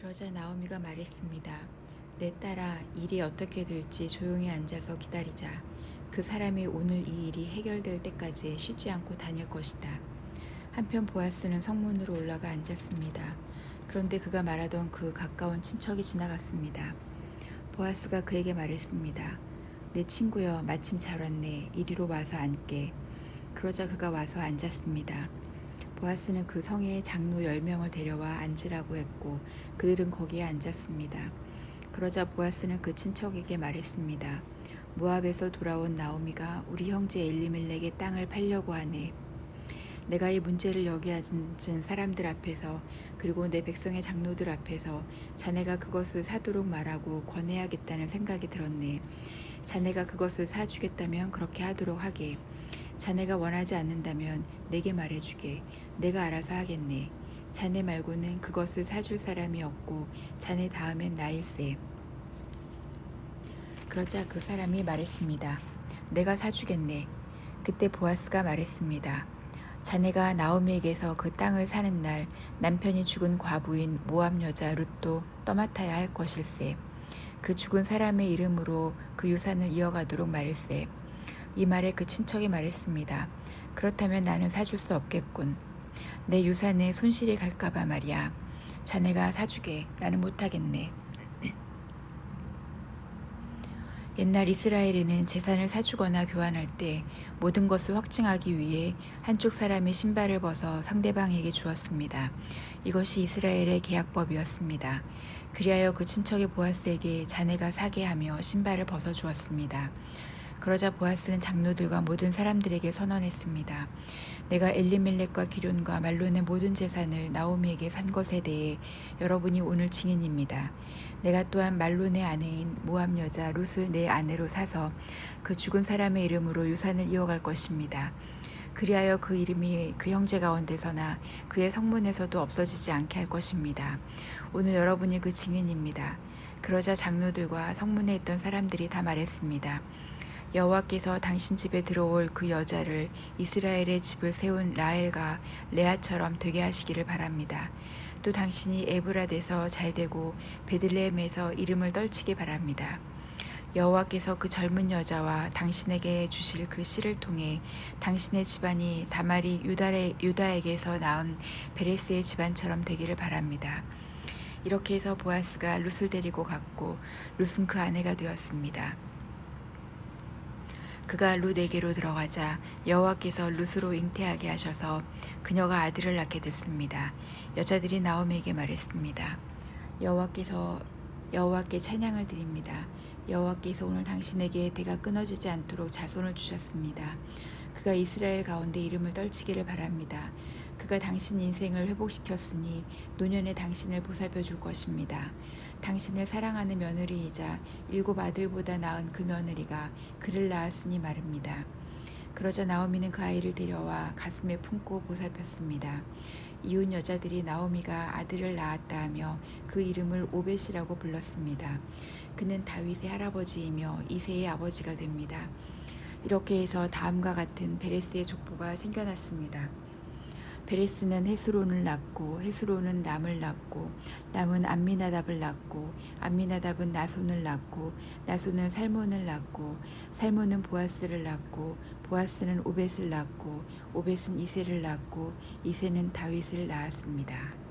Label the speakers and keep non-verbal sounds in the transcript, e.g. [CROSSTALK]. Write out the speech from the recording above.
Speaker 1: 그러자 나오미가 말했습니다. 내 딸아, 일이 어떻게 될지 조용히 앉아서 기다리자. 그 사람이 오늘 이 일이 해결될 때까지 쉬지 않고 다닐 것이다. 한편 보아스는 성문으로 올라가 앉았습니다. 그런데 그가 말하던 그 가까운 친척이 지나갔습니다. 보아스가 그에게 말했습니다. 내 친구여, 마침 잘 왔네. 이리로 와서 앉게. 그러자 그가 와서 앉았습니다. 보아스는 그 성의 장로 10명을 데려와 앉으라고 했고 그들은 거기에 앉았습니다. 그러자 보아스는 그 친척에게 말했습니다. 모압에서 돌아온 나오미가 우리 형제 엘리멜렉의 땅을 팔려고 하네. 내가 이 문제를 여기 앉은 사람들 앞에서 그리고 내 백성의 장로들 앞에서 자네가 그것을 사도록 말하고 권해야겠다는 생각이 들었네. 자네가 그것을 사주겠다면 그렇게 하도록 하게. 자네가 원하지 않는다면 내게 말해주게. 내가 알아서 하겠네. 자네 말고는 그것을 사줄 사람이 없고 자네 다음엔 나일세. 그러자 그 사람이 말했습니다. 내가 사주겠네. 그때 보아스가 말했습니다. 자네가 나오미에게서 그 땅을 사는 날 남편이 죽은 과부인 모압 여자 룻도 떠맡아야 할 것일세. 그 죽은 사람의 이름으로 그 유산을 이어가도록 말일세. 이 말에 그 친척이 말했습니다. 그렇다면 나는 사줄 수 없겠군. 내 유산에 손실이 갈까봐 말이야. 자네가 사주게. 나는 못하겠네. [CLEARS THROAT] 옛날 이스라엘에는 재산을 사주거나 교환할 때 모든 것을 확증하기 위해 한쪽 사람의 신발을 벗어 상대방에게 주었습니다. 이것이 이스라엘의 계약법이었습니다. 그리하여 그 친척의 보아스에게 자네가 사게 하며 신발을 벗어 주었습니다. 그러자 보아스는 장로들과 모든 사람들에게 선언했습니다. 내가 엘리멜렉과 기련과 말론의 모든 재산을 나오미에게 산 것에 대해 여러분이 오늘 증인입니다. 내가 또한 말론의 아내인 모함 여자 룻을 내 아내로 사서 그 죽은 사람의 이름으로 유산을 이어갈 것입니다. 그리하여 그 이름이 그 형제 가운데서나 그의 성문에서도 없어지지 않게 할 것입니다. 오늘 여러분이 그 증인입니다. 그러자 장로들과 성문에 있던 사람들이 다 말했습니다. 여호와께서 당신 집에 들어올 그 여자를 이스라엘의 집을 세운 라엘과 레아처럼 되게 하시기를 바랍니다. 또 당신이 에브라데서 잘되고 베들레헴에서 이름을 떨치기 바랍니다. 여호와께서 그 젊은 여자와 당신에게 주실 그 씨를 통해 당신의 집안이 다말이 유다에, 유다에게서 낳은 베레스의 집안처럼 되기를 바랍니다. 이렇게 해서 보아스가 룻을 데리고 갔고 룻은 그 아내가 되었습니다. 그가 룻에게로 들어가자 여호와께서 룻으로 잉태하게 하셔서 그녀가 아들을 낳게 됐습니다. 여자들이 나오미에게 말했습니다. 여호와께서 여호와께 찬양을 드립니다. 여호와께서 오늘 당신에게 대가 끊어지지 않도록 자손을 주셨습니다. 그가 이스라엘 가운데 이름을 떨치기를 바랍니다. 그가 당신 인생을 회복시켰으니 노년에 당신을 보살펴 줄 것입니다. 당신을 사랑하는 며느리이자 일곱 아들보다 나은 그 며느리가 그를 낳았으니 말입니다. 그러자 나오미는 그 아이를 데려와 가슴에 품고 보살폈습니다. 이웃 여자들이 나오미가 아들을 낳았다 하며 그 이름을 오벳이라고 불렀습니다. 그는 다윗의 할아버지이며 이세의 아버지가 됩니다. 이렇게 해서 다음과 같은 베레스의 족보가 생겨났습니다. 베레스는 헤스론을 낳고 헤스론은 남을 낳고 남은 암미나답을 낳고 암미나답은 나손을 낳고 나손은 살몬을 낳고 살몬은 보아스를 낳고 보아스는 오벳을 낳고 오벳은 이세를 낳고 이세는 다윗을 낳았습니다.